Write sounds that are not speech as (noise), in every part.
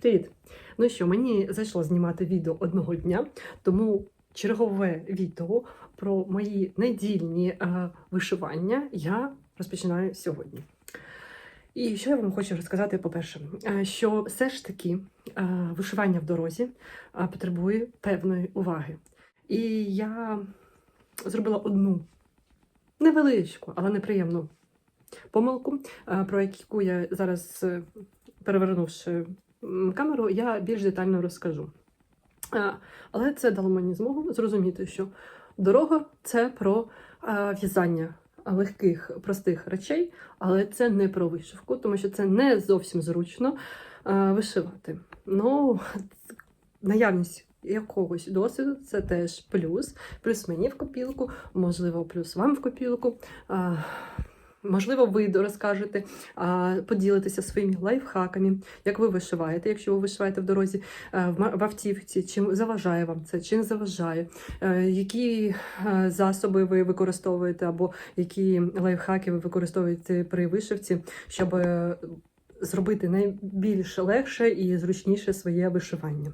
Привіт! Ну що, мені зайшло знімати відео одного дня, тому чергове відео про мої недільні е, вишивання я розпочинаю сьогодні. І що я вам хочу розказати, по-перше, е, що все ж таки е, вишивання в дорозі е, потребує певної уваги. І я зробила одну невеличку, але неприємну помилку, про яку я зараз, перевернувши камеру, я більш детально розкажу. Але це дало мені змогу зрозуміти, що дорога це про в'язання легких, простих речей, але це не про вишивку, тому що це не зовсім зручно вишивати. Ну, наявність якогось досвіду це теж плюс. Плюс мені в копілку, можливо, плюс вам в копілку. Можливо, ви розкажете, поділитеся своїми лайфхаками, як ви вишиваєте, якщо ви вишиваєте в дорозі е, в автівці, чим заважає вам це, чи не заважає, е, які е, засоби ви використовуєте, або які лайфхаки ви використовуєте при вишивці, щоб зробити найбільш легше і зручніше своє вишивання.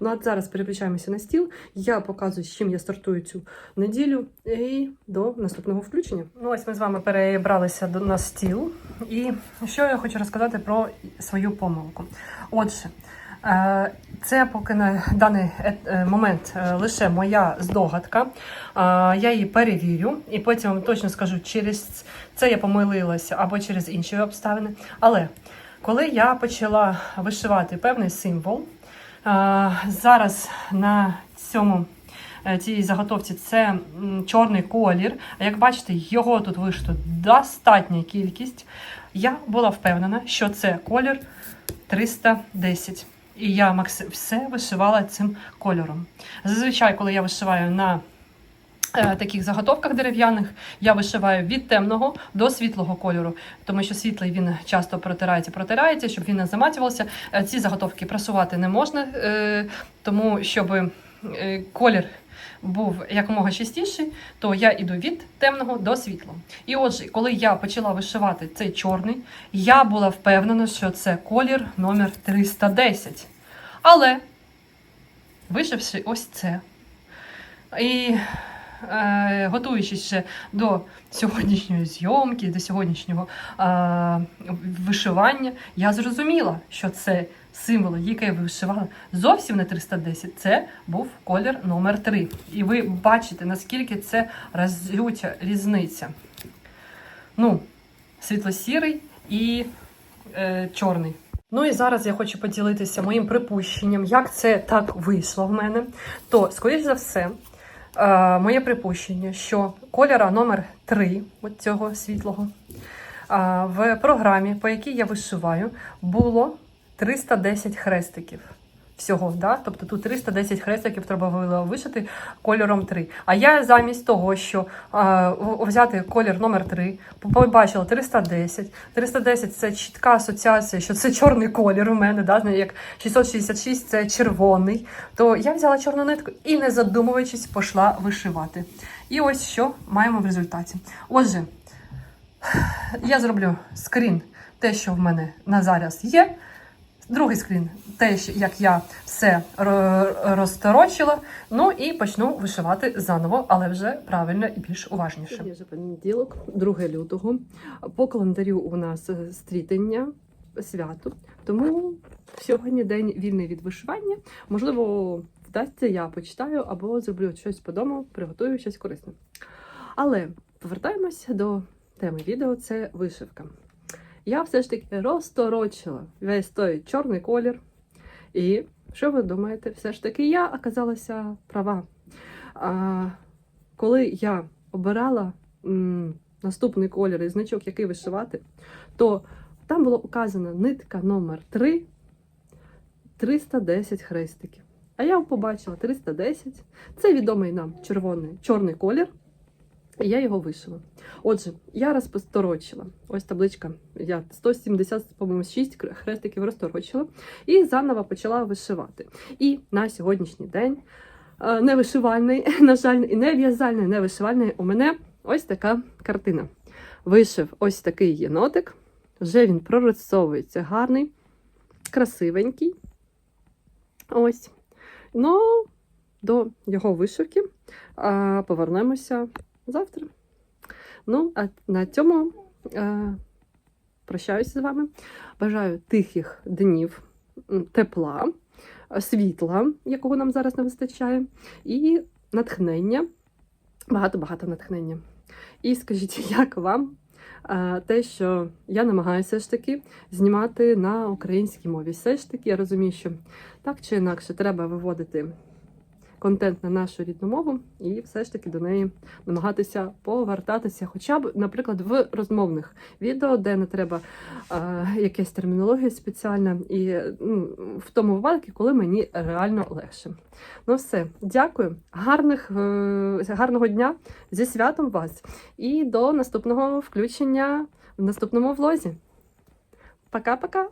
Ну а зараз переключаємося на стіл. Я показую, з чим я стартую цю неділю, і до наступного включення. Ну ось ми з вами перебралися до на стіл. І що я хочу розказати про свою помилку. Отже, е, це поки на даний е, момент е, лише моя здогадка. Я її перевірю і потім вам точно скажу, через це я помилилася або через інші обставини. Але коли я почала вишивати певний символ, е, зараз на цьому е, цій заготовці це чорний колір. А Як бачите, його тут вишито достатня кількість. Я була впевнена, що це колір 310. І я все вишивала цим кольором. Зазвичай, коли я вишиваю на е, таких заготовках дерев'яних, я вишиваю від темного до світлого кольору, тому що світлий він часто протирається, протирається, щоб він не заматювався. Е, Ці заготовки прасувати не можна, е, тому щоб е, колір був якомога чистіший, то я йду від темного до світлого. І отже, коли я почала вишивати цей чорний, я була впевнена, що це колір номер 310. Але, вишивши ось це, і е, готуючись ще до сьогоднішньої зйомки, до сьогоднішнього е, вишивання, я зрозуміла, що це символ, який я вишивала зовсім не 310, це був колір номер 3. І ви бачите, наскільки це розлютя різниця. Ну, світло-сірий і е, чорний. Ну і зараз я хочу поділитися моїм припущенням, як це так вийшло в мене. То, скоріш за все, е, моє припущення, що кольора номер 3 от цього світлого е, в програмі, по якій я вишиваю, було 310 хрестиків. Всього, да? тобто тут 310 хрестиків треба було вишити кольором 3. А я замість того, що е, взяти колір номер 3, побачила 310. 310 це чітка асоціація, що це чорний колір у мене, да? як 666 це червоний. То я взяла чорну нитку і, не задумуючись, пішла вишивати. І ось що маємо в результаті. Отже, я зроблю скрін, те, що в мене на зараз є. Другий скрін, те, як я все розторочила. Ну і почну вишивати заново, але вже правильно і більш уважніше. Сьогодні вже понеділок, 2 лютого. По календарю у нас е, стрітення свято, тому сьогодні день вільний від вишивання. Можливо, вдасться, я почитаю або зроблю щось по дому, приготую щось корисне. Але повертаємося до теми відео: це вишивка. Я все ж таки розторочила весь той чорний колір. І що ви думаєте? Все ж таки я оказалася права. А, коли я обирала м, наступний колір і значок, який вишивати, то там було указано нитка номер 3 310 хрестиків. А я побачила 310. Це відомий нам червоний чорний колір. І я його вишила. Отже, я розпосторочила. Ось табличка. Я 170, по-моєму, 6 хрестиків розторочила і заново почала вишивати. І на сьогоднішній день е, не вишивальний, (laughs) на жаль, не в'язальний, не вишивальний, у мене ось така картина. Вишив ось такий єнотик. Вже він прорисовується гарний, красивенький. Ось. Ну, до його вишивки повернемося завтра. Ну, а на цьому а, прощаюся з вами. Бажаю тихих днів, тепла, світла, якого нам зараз не вистачає, і натхнення, багато-багато натхнення. І скажіть, (laughs) як вам а, те, що я намагаюся ж таки знімати на українській мові? Все ж таки, я розумію, що так чи інакше треба виводити контент на нашу рідну мову і все ж таки до неї намагатися повертатися, хоча б, наприклад, в розмовних відео, де не треба а, якась термінологія спеціальна, і ну, в тому випадку, коли мені реально легше. Ну все, дякую, гарних, е, гарного дня зі святом вас і до наступного включення в наступному влозі. Пока-пока!